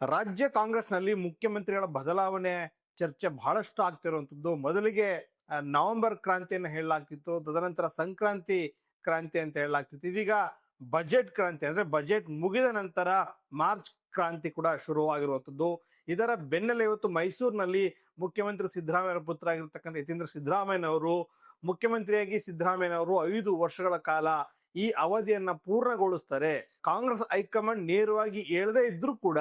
ರಾಜ್ಯ ಕಾಂಗ್ರೆಸ್ನಲ್ಲಿ ಮುಖ್ಯಮಂತ್ರಿಗಳ ಬದಲಾವಣೆ ಚರ್ಚೆ ಬಹಳಷ್ಟು ಆಗ್ತಿರುವಂಥದ್ದು. ಮೊದಲಿಗೆ ನವೆಂಬರ್ ಕ್ರಾಂತಿಯನ್ನು ಹೇಳಲಾಗ್ತಿತ್ತು, ತದನಂತರ ಸಂಕ್ರಾಂತಿ ಕ್ರಾಂತಿ ಅಂತ ಹೇಳಲಾಗ್ತಿತ್ತು. ಇದೀಗ ಬಜೆಟ್ ಕ್ರಾಂತಿ ಅಂದ್ರೆ ಬಜೆಟ್ ಮುಗಿದ ನಂತರ ಮಾರ್ಚ್ ಕ್ರಾಂತಿ ಕೂಡ ಶುರುವಾಗಿರುವಂಥದ್ದು. ಇದರ ಬೆನ್ನಲ್ಲೇ ಇವತ್ತು ಮೈಸೂರಿನಲ್ಲಿ ಮುಖ್ಯಮಂತ್ರಿ ಸಿದ್ದರಾಮಯ್ಯ ಪುತ್ರ ಆಗಿರ್ತಕ್ಕಂಥ ಯತೀಂದ್ರ ಸಿದ್ದರಾಮಯ್ಯನವರು ಮುಖ್ಯಮಂತ್ರಿಯಾಗಿ ಸಿದ್ದರಾಮಯ್ಯನವರು ಐದು ವರ್ಷಗಳ ಕಾಲ ಈ ಅವಧಿಯನ್ನ ಪೂರ್ಣಗೊಳಿಸ್ತಾರೆ. ಕಾಂಗ್ರೆಸ್ ಹೈಕಮಾಂಡ್ ನೇರವಾಗಿ ಹೇಳದೇ ಇದ್ರೂ ಕೂಡ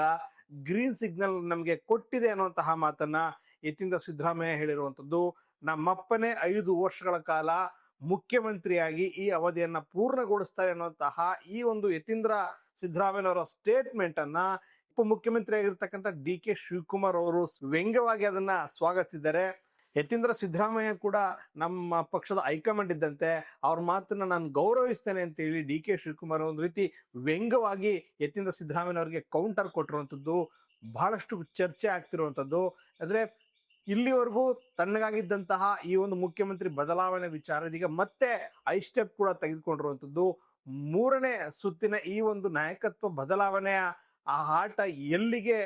ಗ್ರೀನ್ ಸಿಗ್ನಲ್ ನಮಗೆ ಕೊಟ್ಟಿದೆ ಅನ್ನುವಂತಹ ಮಾತನ್ನ ಯತೀಂದ್ರ ಸಿದ್ದರಾಮಯ್ಯ ಹೇಳಿರುವಂಥದ್ದು, ನಮ್ಮಪ್ಪನೇ ಐದು ವರ್ಷಗಳ ಕಾಲ ಮುಖ್ಯಮಂತ್ರಿಯಾಗಿ ಈ ಅವಧಿಯನ್ನ ಪೂರ್ಣಗೊಳಿಸ್ತಾರೆ ಅನ್ನುವಂತಹ ಈ ಒಂದು ಯತೀಂದ್ರ ಸಿದ್ದರಾಮಯ್ಯನವರ ಸ್ಟೇಟ್ಮೆಂಟ್ ಅನ್ನ ಉಪಮುಖ್ಯಮಂತ್ರಿ ಆಗಿರ್ತಕ್ಕಂಥ ಡಿ ಕೆ ಶಿವಕುಮಾರ್ ಅವರು ವ್ಯಂಗ್ಯವಾಗಿ ಅದನ್ನ ಸ್ವಾಗತಿಸಿದ್ದಾರೆ. ಯತೀಂದ್ರ ಸಿದ್ದರಾಮಯ್ಯ ಕೂಡ ನಮ್ಮ ಪಕ್ಷದ ಹೈಕಮಾಂಡ್ ಇದ್ದಂತೆ ಅವ್ರ ಮಾತನ್ನ ನಾನು ಗೌರವಿಸ್ತೇನೆ ಅಂತ ಹೇಳಿ ಡಿ ಕೆ ಶಿವಕುಮಾರ್ ಒಂದು ರೀತಿ ವ್ಯಂಗ್ಯವಾಗಿ ಯತೀಂದ್ರ ಸಿದ್ದರಾಮಯ್ಯ ಅವರಿಗೆ ಕೌಂಟರ್ ಕೊಟ್ಟಿರುವಂಥದ್ದು, ಬಹಳಷ್ಟು ಚರ್ಚೆ ಆಗ್ತಿರುವಂಥದ್ದು. ಅಂದ್ರೆ ಇಲ್ಲಿವರೆಗೂ ತಣ್ಣಗಾಗಿದ್ದಂತಹ ಈ ಒಂದು ಮುಖ್ಯಮಂತ್ರಿ ಬದಲಾವಣೆ ವಿಚಾರ ಇದೀಗ ಮತ್ತೆ ಐ ಸ್ಟೆಪ್ ಕೂಡ ತೆಗೆದುಕೊಂಡಿರುವಂಥದ್ದು. ಮೂರನೇ ಸುತ್ತಿನ ಈ ಒಂದು ನಾಯಕತ್ವ ಬದಲಾವಣೆಯ ಆ ಆಟ ಎಲ್ಲಿಗೆ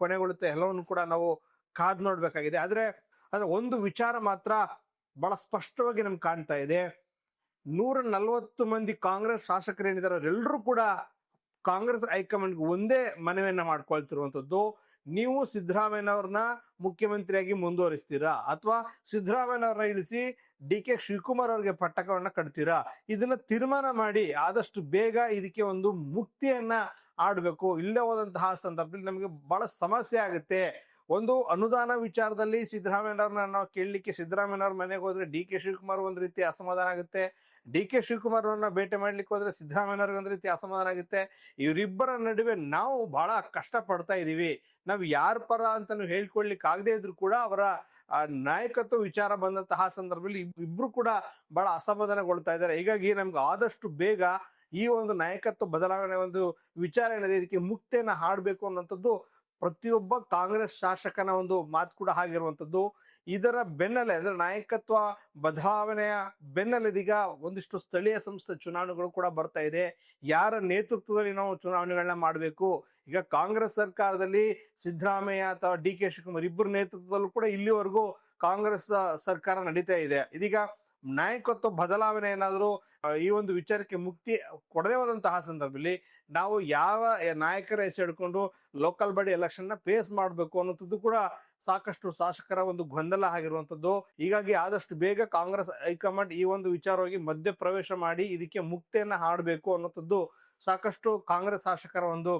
ಕೊನೆಗೊಳ್ಳುತ್ತೆ ಎಲ್ಲವನ್ನು ಕೂಡ ನಾವು ಕಾದ್ ನೋಡ್ಬೇಕಾಗಿದೆ. ಆದ್ರೆ ಆದ್ರೆ ಒಂದು ವಿಚಾರ ಮಾತ್ರ ಬಹಳ ಸ್ಪಷ್ಟವಾಗಿ ನಮ್ಗೆ ಕಾಣ್ತಾ ಇದೆ. ನೂರ ನಲವತ್ತು ಮಂದಿ ಕಾಂಗ್ರೆಸ್ ಶಾಸಕರೇನಿದ್ದಾರೆ ಅವರೆಲ್ಲರೂ ಕೂಡ ಕಾಂಗ್ರೆಸ್ ಹೈಕಮಾಂಡ್ಗೆ ಒಂದೇ ಮನವಿಯನ್ನ ಮಾಡ್ಕೊಳ್ತಿರುವಂಥದ್ದು. ನೀವು ಸಿದ್ದರಾಮಯ್ಯನವ್ರನ್ನ ಮುಖ್ಯಮಂತ್ರಿಯಾಗಿ ಮುಂದುವರಿಸ್ತೀರಾ? ಅಥವಾ ಸಿದ್ದರಾಮಯ್ಯನವ್ರನ್ನ ಇಳಿಸಿ ಡಿ ಕೆ ಶಿವಕುಮಾರ್ ಅವ್ರಿಗೆ ಪಟ್ಟಕವನ್ನ ಕಟ್ತೀರಾ? ಇದನ್ನ ತೀರ್ಮಾನ ಮಾಡಿ ಆದಷ್ಟು ಬೇಗ ಇದಕ್ಕೆ ಒಂದು ಮುಕ್ತಿಯನ್ನ ಆಡಬೇಕು. ಇಲ್ಲೇ ಹೋದಂತಹ ಸಂದರ್ಭದಲ್ಲಿ ನಮಗೆ ಬಹಳ ಸಮಸ್ಯೆ ಆಗುತ್ತೆ. ಒಂದು ಅನುದಾನ ವಿಚಾರದಲ್ಲಿ ಸಿದ್ದರಾಮಯ್ಯನವ್ರನ್ನ ನಾವು ಕೇಳಲಿಕ್ಕೆ ಸಿದ್ದರಾಮಯ್ಯನವ್ರ ಮನೆಗೆ ಹೋದ್ರೆ ಡಿ ಕೆ ಶಿವಕುಮಾರ್ ಒಂದು ರೀತಿ ಅಸಮಾಧಾನ ಆಗುತ್ತೆ. ಡಿ ಕೆ ಶಿವಕುಮಾರ್ ಅವ್ರನ್ನ ಭೇಟಿ ಮಾಡ್ಲಿಕ್ಕೆ ಹೋದ್ರೆ ಸಿದ್ದರಾಮಯ್ಯನವ್ರಿಗೆ ಒಂದು ರೀತಿ ಅಸಮಾಧಾನ ಆಗುತ್ತೆ. ಇವರಿಬ್ಬರ ನಡುವೆ ನಾವು ಬಹಳ ಕಷ್ಟ ಪಡ್ತಾ ಇದೀವಿ. ನಾವು ಯಾರ ಪರ ಅಂತ ಹೇಳ್ಕೊಳ್ಲಿಕ್ಕೆ ಆಗದೆ ಇದ್ರು ಕೂಡ ಅವರ ನಾಯಕತ್ವ ವಿಚಾರ ಬಂದಂತಹ ಸಂದರ್ಭದಲ್ಲಿ ಇಬ್- ಇಬ್ರು ಕೂಡ ಬಹಳ ಅಸಮಾಧಾನಗೊಳ್ತಾ ಇದ್ದಾರೆ. ಹೀಗಾಗಿ ನಮ್ಗೆ ಆದಷ್ಟು ಬೇಗ ಈ ಒಂದು ನಾಯಕತ್ವ ಬದಲಾವಣೆ ಒಂದು ವಿಚಾರ ಏನಿದೆ, ಇದಕ್ಕೆ ಮುಕ್ತಿಯನ್ನು ಹಾಡಬೇಕು ಅನ್ನೋಂಥದ್ದು ಪ್ರತಿಯೊಬ್ಬ ಕಾಂಗ್ರೆಸ್ ಶಾಸಕನ ಒಂದು ಮಾತು ಕೂಡ ಆಗಿರುವಂಥದ್ದು ಇದರ ಬೆನ್ನಲ್ಲೇ, ಅಂದರೆ ನಾಯಕತ್ವ ಬದಲಾವಣೆಯ ಬೆನ್ನಲ್ಲಿದೀಗ ಒಂದಿಷ್ಟು ಸ್ಥಳೀಯ ಸಂಸ್ಥೆ ಚುನಾವಣೆಗಳು ಕೂಡ ಬರ್ತಾ ಇದೆ. ಯಾರ ನೇತೃತ್ವದಲ್ಲಿ ನಾವು ಚುನಾವಣೆಗಳನ್ನ ಮಾಡಬೇಕು? ಈಗ ಕಾಂಗ್ರೆಸ್ ಸರ್ಕಾರದಲ್ಲಿ ಸಿದ್ದರಾಮಯ್ಯ ಅಥವಾ ಡಿ ಕೆ ಶಿವಕುಮಾರ್ ಇಬ್ಬರು ನೇತೃತ್ವದಲ್ಲೂ ಕೂಡ ಇಲ್ಲಿವರೆಗೂ ಕಾಂಗ್ರೆಸ್ ಸರ್ಕಾರ ನಡೀತಾ ಇದೆ. ಇದೀಗ ನಾಯಕತ್ವ ಬದಲಾವಣೆ ಏನಾದರೂ ಈ ಒಂದು ವಿಚಾರಕ್ಕೆ ಮುಕ್ತಿ ಕೊಡದೇ ಹೋದಂತಹ ಸಂದರ್ಭದಲ್ಲಿ ನಾವು ಯಾವ ನಾಯಕರ ಹೆಸರು ಹಿಡ್ಕೊಂಡು ಲೋಕಲ್ ಬಾಡಿ ಎಲೆಕ್ಷನ್ನ ಫೇಸ್ ಮಾಡಬೇಕು ಅನ್ನೋಂಥದ್ದು ಕೂಡ ಸಾಕಷ್ಟು ಶಾಸಕರ ಒಂದು ಗೊಂದಲ ಆಗಿರುವಂತದ್ದು ಹೀಗಾಗಿ ಆದಷ್ಟು ಬೇಗ ಕಾಂಗ್ರೆಸ್ ಹೈಕಮಾಂಡ್ ಈ ಒಂದು ವಿಚಾರವಾಗಿ ಮಧ್ಯ ಪ್ರವೇಶ ಮಾಡಿ ಇದಕ್ಕೆ ಮುಕ್ತಿಯನ್ನ ಹಾಡಬೇಕು ಅನ್ನೋಂಥದ್ದು ಸಾಕಷ್ಟು ಕಾಂಗ್ರೆಸ್ ಶಾಸಕರ ಒಂದು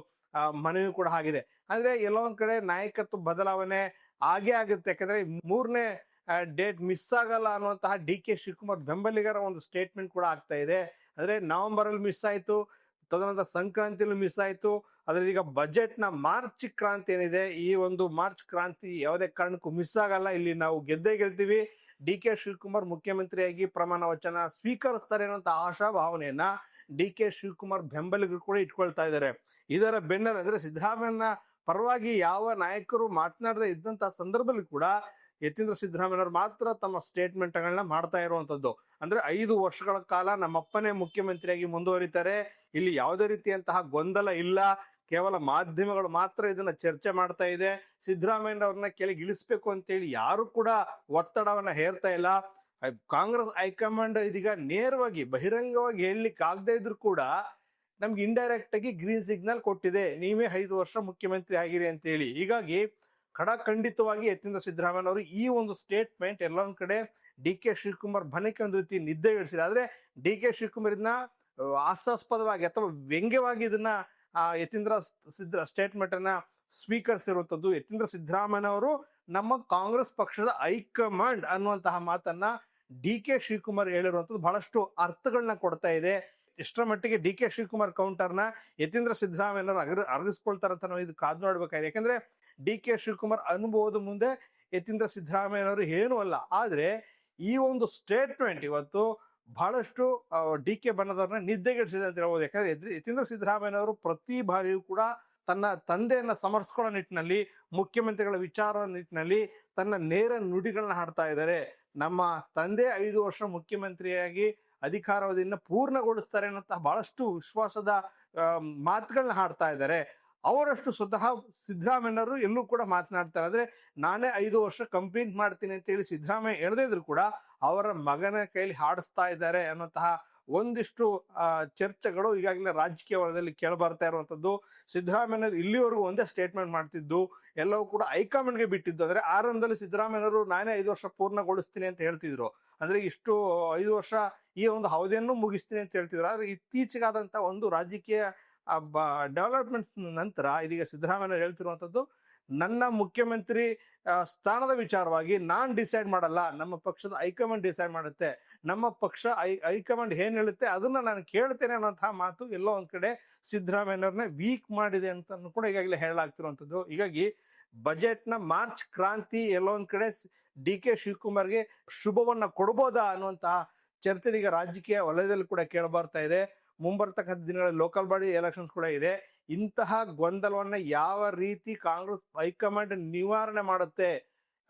ಮನವಿ ಕೂಡ ಆಗಿದೆ. ಅಂದ್ರೆ ಎಲ್ಲೋ ಒಂದ್ ಕಡೆ ನಾಯಕತ್ವ ಬದಲಾವಣೆ ಆಗೇ ಆಗುತ್ತೆ. ಯಾಕಂದ್ರೆ ಮೂರನೇ ಡೇಟ್ ಮಿಸ್ ಆಗಲ್ಲ ಅನ್ನುವಂತಹ ಡಿ ಕೆ ಶಿವಕುಮಾರ್ ಬೆಂಬಲಿಗರ ಒಂದು ಸ್ಟೇಟ್ಮೆಂಟ್ ಕೂಡ ಆಗ್ತಾ ಇದೆ. ಅಂದ್ರೆ ನವೆಂಬರ್ ಅಲ್ಲಿ ಮಿಸ್ ಆಯ್ತು, ತದನಂತರ ಸಂಕ್ರಾಂತಿಯಲ್ಲಿ ಮಿಸ್ ಆಯ್ತು. ಅದ್ರ ಈಗ ಬಜೆಟ್ನ ಮಾರ್ಚ್ ಕ್ರಾಂತಿ ಏನಿದೆ, ಈ ಒಂದು ಮಾರ್ಚ್ ಕ್ರಾಂತಿ ಯಾವುದೇ ಕಾರಣಕ್ಕೂ ಮಿಸ್ ಆಗಲ್ಲ. ಇಲ್ಲಿ ನಾವು ಗೆದ್ದೇ ಗೆಲ್ತೀವಿ. ಡಿ ಕೆ ಶಿವಕುಮಾರ್ ಮುಖ್ಯಮಂತ್ರಿಯಾಗಿ ಪ್ರಮಾಣ ವಚನ ಸ್ವೀಕರಿಸ್ತಾರೆ ಅನ್ನೋಂಥ ಆಶಾ ಭಾವನೆಯನ್ನ ಡಿ ಕೆ ಶಿವಕುಮಾರ್ ಬೆಂಬಲಿಗರು ಕೂಡ ಇಟ್ಕೊಳ್ತಾ ಇದ್ದಾರೆ. ಇದರ ಬೆನ್ನಲ್ಲೇ ಅಂದ್ರೆ ಸಿದ್ದರಾಮಯ್ಯನ ಪರವಾಗಿ ಯಾವ ನಾಯಕರು ಮಾತನಾಡದೇ ಇದ್ದಂತಹ ಸಂದರ್ಭದಲ್ಲಿ ಕೂಡ ಯತೀಂದ್ರ ಸಿದ್ಧರಾಮಯ್ಯನವರು ಮಾತ್ರ ತಮ್ಮ ಸ್ಟೇಟ್ಮೆಂಟ್ಗಳನ್ನ ಮಾಡ್ತಾ ಇರುವಂಥದ್ದು ಅಂದ್ರೆ ಐದು ವರ್ಷಗಳ ಕಾಲ ನಮ್ಮಪ್ಪನೇ ಮುಖ್ಯಮಂತ್ರಿಯಾಗಿ ಮುಂದುವರಿತಾರೆ. ಇಲ್ಲಿ ಯಾವುದೇ ರೀತಿಯಂತಹ ಗೊಂದಲ ಇಲ್ಲ. ಕೇವಲ ಮಾಧ್ಯಮಗಳು ಮಾತ್ರ ಇದನ್ನ ಚರ್ಚೆ ಮಾಡ್ತಾ ಇದೆ. ಸಿದ್ದರಾಮಯ್ಯನವ್ರನ್ನ ಕೆಳಗೆ ಇಳಿಸ್ಬೇಕು ಅಂತೇಳಿ ಯಾರು ಕೂಡ ಒತ್ತಡವನ್ನ ಹೇರ್ತಾ ಇಲ್ಲ. ಕಾಂಗ್ರೆಸ್ ಹೈಕಮಾಂಡ್ ಇದೀಗ ನೇರವಾಗಿ ಬಹಿರಂಗವಾಗಿ ಹೇಳಲಿಕ್ಕೆ ಆಗದೆ ಇದ್ರು ಕೂಡ ನಮ್ಗೆ ಇಂಡೈರೆಕ್ಟ್ ಆಗಿ ಗ್ರೀನ್ ಸಿಗ್ನಲ್ ಕೊಟ್ಟಿದೆ. ನೀವೇ ಐದು ವರ್ಷ ಮುಖ್ಯಮಂತ್ರಿ ಆಗಿರಿ ಅಂತ ಹೇಳಿ ಹೀಗಾಗಿ ಖಡಖಂಡಿತವಾಗಿ ಯತೀಂದ್ರ ಸಿದ್ದರಾಮಯ್ಯ ಅವರು ಈ ಒಂದು ಸ್ಟೇಟ್ಮೆಂಟ್ ಎಲ್ಲೊಂದು ಕಡೆ ಡಿ ಕೆ ಶಿವಕುಮಾರ್ ಬನಕ್ಕೆ ಒಂದು ರೀತಿ ನಿದ್ದೆ ಇಳಿಸಿದೆ. ಆದ್ರೆ ಡಿ ಕೆ ಶಿವಕುಮಾರ್ ಇದನ್ನ ಹಾಸ್ಯಾಸ್ಪದವಾಗಿ ಅಥವಾ ವ್ಯಂಗ್ಯವಾಗಿ ಇದನ್ನ ಆ, ಯತೀಂದ್ರ ಸಿದ್ರ ಸ್ಟೇಟ್ಮೆಂಟ್ ಸ್ವೀಕರಿಸಿರುವಂಥದ್ದು ಯತೀಂದ್ರ ಸಿದ್ದರಾಮಯ್ಯನವರು ನಮ್ಮ ಕಾಂಗ್ರೆಸ್ ಪಕ್ಷದ ಹೈಕಮಾಂಡ್ ಅನ್ನುವಂತಹ ಮಾತನ್ನ ಡಿ ಕೆ ಶಿವಕುಮಾರ್ ಹೇಳಿರುವಂಥದ್ದು ಬಹಳಷ್ಟು ಅರ್ಥಗಳನ್ನ ಕೊಡ್ತಾ ಇದೆ. ಎಷ್ಟರ ಮಟ್ಟಿಗೆ ಡಿ ಕೆ ಶಿವಕುಮಾರ್ ಕೌಂಟರ್ನ ಯತೀಂದ್ರ ಸಿದ್ದರಾಮಯ್ಯನವರು ಅಗ್ರ ಅರಗಿಸ್ಕೊಳ್ತಾರಂತ ನಾವು ಇದು ಕಾದು ನೋಡ್ಬೇಕಾಗಿದೆ. ಯಾಕಂದ್ರೆ ಡಿ ಕೆ ಶಿವಕುಮಾರ್ ಅನುಭವದ ಮುಂದೆ ಯತೀಂದ್ರ ಸಿದ್ದರಾಮಯ್ಯನವರು ಏನೂ ಅಲ್ಲ. ಆದರೆ ಈ ಒಂದು ಸ್ಟೇಟ್ಮೆಂಟ್ ಇವತ್ತು ಬಹಳಷ್ಟು ಡಿ ಕೆ ಬಣ್ಣದವ್ರನ್ನ ನಿದ್ದೆಗೆಡಿಸಿದೆ ಅಂತ ಹೇಳ್ಬೋದು ಯಾಕಂದ್ರೆ ಯತಿ- ಯತೀಂದ್ರ ಸಿದ್ದರಾಮಯ್ಯನವರು ಪ್ರತಿ ಬಾರಿಯೂ ಕೂಡ ತನ್ನ ತಂದೆಯನ್ನ ಸಮರ್ಸ್ಕೊಳ್ಳೋ ನಿಟ್ಟಿನಲ್ಲಿ, ಮುಖ್ಯಮಂತ್ರಿಗಳ ವಿಚಾರ ನಿಟ್ಟಿನಲ್ಲಿ ತನ್ನ ನೇರ ನುಡಿಗಳನ್ನ ಹಾಡ್ತಾ ಇದ್ದಾರೆ. ನಮ್ಮ ತಂದೆ ಐದು ವರ್ಷ ಮುಖ್ಯಮಂತ್ರಿಯಾಗಿ ಅಧಿಕಾರಾವಧಿಯನ್ನು ಪೂರ್ಣಗೊಳಿಸ್ತಾರೆ ಅನ್ನೋಂತಹ ಬಹಳಷ್ಟು ವಿಶ್ವಾಸದ ಮಾತುಗಳನ್ನ ಹಾಡ್ತಾ ಇದ್ದಾರೆ. ಅವರಷ್ಟು ಸ್ವತಃ ಸಿದ್ದರಾಮಯ್ಯನವರು ಎಲ್ಲೂ ಕೂಡ ಮಾತನಾಡ್ತಾರೆ. ಅಂದ್ರೆ ನಾನೇ ಐದು ವರ್ಷ ಕಂಪ್ಲೀಟ್ ಮಾಡ್ತೀನಿ ಅಂತ ಹೇಳಿ ಹೇಳದೇ ಇದ್ರು ಕೂಡ ಅವರ ಮಗನ ಕೈಲಿ ಹಾಡಿಸ್ತಾ ಇದ್ದಾರೆ ಅನ್ನೋಂತಹ ಒಂದಿಷ್ಟು ಚರ್ಚೆಗಳು ಈಗಾಗಲೇ ರಾಜಕೀಯ ವಲಯದಲ್ಲಿ ಕೇಳಬರ್ತಾ ಇರುವಂಥದ್ದು ಸಿದ್ದರಾಮಯ್ಯನವರು ಇಲ್ಲಿವರೆಗೂ ಒಂದೇ ಸ್ಟೇಟ್ಮೆಂಟ್ ಮಾಡ್ತಿದ್ದು, ಎಲ್ಲವೂ ಕೂಡ ಹೈಕಮಾಂಡ್ಗೆ ಬಿಟ್ಟಿದ್ದು. ಅಂದರೆ ಆರಂಭದಲ್ಲಿ ಸಿದ್ದರಾಮಯ್ಯನವರು, ನಾನೇ ಐದು ವರ್ಷ ಪೂರ್ಣಗೊಳಿಸ್ತೀನಿ ಅಂತ ಹೇಳ್ತಿದ್ರು. ಅಂದರೆ ಇಷ್ಟು ಐದು ವರ್ಷ ಈ ಒಂದು ಅವಧಿಯನ್ನು ಮುಗಿಸ್ತೀನಿ ಅಂತ ಹೇಳ್ತಿದ್ರು. ಆದರೆ ಇತ್ತೀಚೆಗಾದಂಥ ಒಂದು ರಾಜಕೀಯ ಡೆವಲಪ್ಮೆಂಟ್ಸ್ ನಂತರ ಇದೀಗ ಸಿದ್ದರಾಮಯ್ಯ ಹೇಳ್ತಿರುವಂಥದ್ದು ನನ್ನ ಮುಖ್ಯಮಂತ್ರಿ ಸ್ಥಾನದ ವಿಚಾರವಾಗಿ ನಾನು ಡಿಸೈಡ್ ಮಾಡಲ್ಲ. ನಮ್ಮ ಪಕ್ಷದ ಹೈಕಮಾಂಡ್ ಡಿಸೈಡ್ ಮಾಡುತ್ತೆ. ನಮ್ಮ ಪಕ್ಷ ಐ ಹೈಕಮಾಂಡ್ ಏನು ಹೇಳುತ್ತೆ ಅದನ್ನು ನಾನು ಕೇಳ್ತೇನೆ ಅನ್ನೋಂಥ ಮಾತು ಎಲ್ಲೋ ಒಂದು ಕಡೆ ಸಿದ್ದರಾಮಯ್ಯವ್ರನ್ನ ವೀಕ್ ಮಾಡಿದೆ ಅಂತ ಕೂಡ ಈಗಾಗಲೇ ಹೇಳಲಾಗ್ತಿರುವಂಥದ್ದು ಹೀಗಾಗಿ ಬಜೆಟ್ನ ಮಾರ್ಚ್ ಕ್ರಾಂತಿ ಎಲ್ಲೋ ಒಂದು ಕಡೆ ಡಿ ಕೆ ಶಿವಕುಮಾರ್ಗೆ ಶುಭವನ್ನು ಕೊಡ್ಬೋದಾ ಅನ್ನುವಂತಹ ಚರ್ಚೆ ಈಗ ರಾಜಕೀಯ ವಲಯದಲ್ಲಿ ಕೂಡ ಕೇಳಬರ್ತಾ ಇದೆ. ಮುಂಬರ್ತಕ್ಕಂಥ ದಿನಗಳಲ್ಲಿ ಲೋಕಲ್ ಬಾಡಿ ಎಲೆಕ್ಷನ್ಸ್ ಕೂಡ ಇದೆ. ಇಂತಹ ಗೊಂದಲವನ್ನ ಯಾವ ರೀತಿ ಕಾಂಗ್ರೆಸ್, ಹೈಕಮಾಂಡ್ ನಿವಾರಣೆ ಮಾಡುತ್ತೆ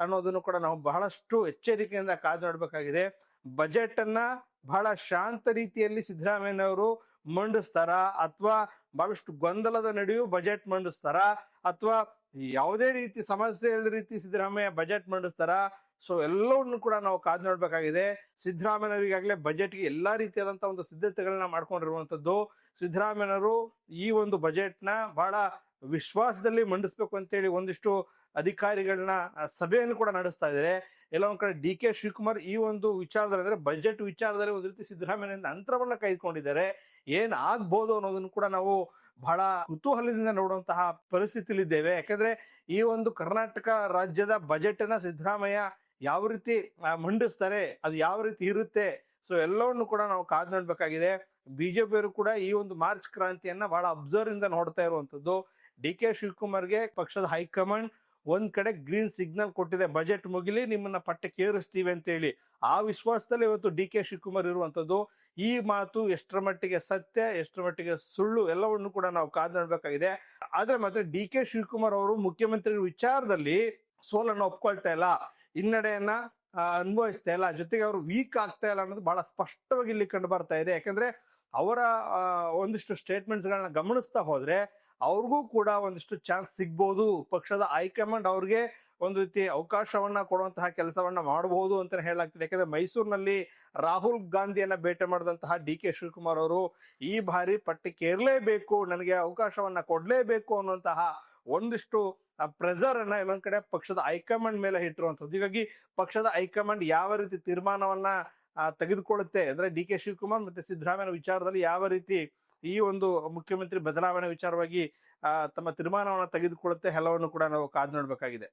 ಅನ್ನೋದನ್ನು ಕೂಡ ನಾವು ಬಹಳಷ್ಟು ಎಚ್ಚರಿಕೆಯಿಂದ ಕಾದು ನೋಡಬೇಕಾಗಿದೆ. ಬಜೆಟ್ ಅನ್ನ ಬಹಳ ಶಾಂತ ರೀತಿಯಲ್ಲಿ ಸಿದ್ದರಾಮಯ್ಯನವರು ಮಂಡಿಸ್ತಾರಾ ಅಥವಾ ಬಹಳಷ್ಟು ಗೊಂದಲದ ನಡುವೆಯೂ ಬಜೆಟ್ ಮಂಡಿಸ್ತಾರಾ ಅಥವಾ ಯಾವುದೇ ರೀತಿ ಸಮಸ್ಯೆ ಇಲ್ಲದ ರೀತಿ ಸಿದ್ದರಾಮಯ್ಯ ಬಜೆಟ್ ಮಂಡಿಸ್ತಾರ? ಸೊ ಎಲ್ಲವನ್ನು ಕೂಡ ನಾವು ಕಾದು ನೋಡ್ಬೇಕಾಗಿದೆ. ಸಿದ್ದರಾಮಯ್ಯನವರಿಗಾಗಲೇ ಬಜೆಟ್ಗೆ ಎಲ್ಲಾ ರೀತಿಯಾದಂಥ ಒಂದು ಸಿದ್ಧತೆಗಳನ್ನ ಮಾಡ್ಕೊಂಡಿರುವಂತದ್ದು ಸಿದ್ದರಾಮಯ್ಯನವರು ಈ ಒಂದು ಬಜೆಟ್ನ ಬಹಳ ವಿಶ್ವಾಸದಲ್ಲಿ ಮಂಡಿಸ್ಬೇಕು ಅಂತೇಳಿ ಒಂದಿಷ್ಟು ಅಧಿಕಾರಿಗಳನ್ನ ಸಭೆಯನ್ನು ಕೂಡ ನಡೆಸ್ತಾ ಇದ್ದಾರೆ. ಎಲ್ಲ ಒಂದ್ ಕಡೆ ಡಿ ಕೆ ಶಿವಕುಮಾರ್ ಈ ಒಂದು ವಿಚಾರದಲ್ಲಿ ಅಂದ್ರೆ ಬಜೆಟ್ ವಿಚಾರದಲ್ಲಿ ಒಂದು ರೀತಿ ಸಿದ್ದರಾಮಯ್ಯನಿಂದ ಅಂತರವನ್ನ ಕಾಯ್ದುಕೊಂಡಿದ್ದಾರೆ ಏನ್ ಆಗ್ಬೋದು ಅನ್ನೋದನ್ನು ಕೂಡ ನಾವು ಬಹಳ ಕುತೂಹಲದಿಂದ ನೋಡುವಂತಹ ಪರಿಸ್ಥಿತಿಲಿದ್ದೇವೆ ಯಾಕಂದ್ರೆ ಈ ಒಂದು ಕರ್ನಾಟಕ ರಾಜ್ಯದ ಬಜೆಟ್ ಅನ್ನ ಸಿದ್ದರಾಮಯ್ಯ ಯಾವ ರೀತಿ ಮಂಡಿಸ್ತಾರೆ, ಅದು ಯಾವ ರೀತಿ ಇರುತ್ತೆ, ಸೊ ಎಲ್ಲವನ್ನು ಕೂಡ ನಾವು ಕಾದು ನೋಡ್ಬೇಕಾಗಿದೆ. ಬಿಜೆಪಿಯವರು ಕೂಡ ಈ ಒಂದು ಮಾರ್ಚ್ ಕ್ರಾಂತಿಯನ್ನ ಬಹಳ ಅಬ್ಸರ್ವ್ ಇಂದ ನೋಡ್ತಾ ಇರುವಂತದ್ದು ಡಿ ಕೆ ಶಿವಕುಮಾರ್ಗೆ ಪಕ್ಷದ ಹೈಕಮಾಂಡ್ ಒಂದ್ ಕಡೆ ಗ್ರೀನ್ ಸಿಗ್ನಲ್ ಕೊಟ್ಟಿದೆ ಬಜೆಟ್ ಮುಗಿಲಿ, ನಿಮ್ಮನ್ನ ಪಟ್ಟಕ್ಕೆ ಏರಿಸ್ತೀವಿ ಅಂತ ಹೇಳಿ ಆ ವಿಶ್ವಾಸದಲ್ಲಿ ಇವತ್ತು ಡಿ ಕೆ ಶಿವಕುಮಾರ್ ಇರುವಂತದ್ದು, ಈ ಮಾತು ಎಷ್ಟರ ಮಟ್ಟಿಗೆ ಸತ್ಯ, ಎಷ್ಟರ ಮಟ್ಟಿಗೆ ಸುಳ್ಳು, ಎಲ್ಲವನ್ನು ಕೂಡ ನಾವು ಕಾದು ನೋಡಬೇಕಾಗಿದೆ. ಆದ್ರೆ ಮತ್ತೆ ಡಿ ಕೆ ಶಿವಕುಮಾರ್ ಅವರು ಮುಖ್ಯಮಂತ್ರಿ ವಿಚಾರದಲ್ಲಿ ಸೋಲನ್ನು ಒಪ್ಕೊಳ್ತಾ ಇಲ್ಲ. ಹಿನ್ನಡೆಯನ್ನ ಅನುಭವಿಸ್ತಾ ಇಲ್ಲ. ಜೊತೆಗೆ ಅವರು ವೀಕ್ ಆಗ್ತಾ ಇಲ್ಲ ಅನ್ನೋದು ಬಹಳ ಸ್ಪಷ್ಟವಾಗಿ ಇಲ್ಲಿ ಕಂಡು ಬರ್ತಾ ಇದೆ. ಯಾಕಂದ್ರೆ ಅವರ ಒಂದಿಷ್ಟು ಸ್ಟೇಟ್ಮೆಂಟ್ಸ್ ಗಳನ್ನ ಗಮನಿಸ್ತಾ ಹೋದ್ರೆ ಅವ್ರಿಗೂ ಕೂಡ ಒಂದಿಷ್ಟು ಚಾನ್ಸ್ ಸಿಗ್ಬೋದು. ಪಕ್ಷದ ಹೈಕಮಾಂಡ್ ಅವ್ರಿಗೆ ಒಂದು ರೀತಿ ಅವಕಾಶವನ್ನ ಕೊಡುವಂತಹ ಕೆಲಸವನ್ನ ಮಾಡಬಹುದು ಅಂತ ಹೇಳಲಾಗ್ತಿದೆ. ಯಾಕಂದ್ರೆ ಮೈಸೂರಿನಲ್ಲಿ ರಾಹುಲ್ ಗಾಂಧಿಯನ್ನ ಭೇಟಿ ಮಾಡಿದಂತಹ ಡಿ ಕೆ ಶಿವಕುಮಾರ್ ಅವರು ಈ ಬಾರಿ ಪಟ್ಟಿ ಕೇರಲೇಬೇಕು ನನಗೆ ಅವಕಾಶವನ್ನ ಕೊಡಲೇಬೇಕು ಅನ್ನುವಂತಹ ಒಂದಿಷ್ಟು ಪ್ರೆಸರ್ ಅನ್ನ ಇನ್ನೊಂದ್ ಕಡೆ ಪಕ್ಷದ ಹೈಕಮಾಂಡ್ ಮೇಲೆ ಇಟ್ಟಿರುವಂಥದ್ದು ಹೀಗಾಗಿ ಪಕ್ಷದ ಹೈಕಮಾಂಡ್ ಯಾವ ರೀತಿ ತೀರ್ಮಾನವನ್ನ ತೆಗೆದುಕೊಳ್ಳುತ್ತೆ ಅಂದ್ರೆ ಡಿ ಕೆ ಶಿವಕುಮಾರ್ ಮತ್ತೆ ಸಿದ್ದರಾಮಯ್ಯ ವಿಚಾರದಲ್ಲಿ ಯಾವ ರೀತಿ ಈ ಒಂದು ಮುಖ್ಯಮಂತ್ರಿ ಬದಲಾವಣೆ ವಿಚಾರವಾಗಿ ತಮ್ಮ ತೀರ್ಮಾನವನ್ನು ತೆಗೆದುಕೊಳ್ಳುತ್ತೆ. ಎಲ್ಲವನ್ನು ಕೂಡ ನಾವು ಕಾದು ನೋಡ್ಬೇಕಾಗಿದೆ.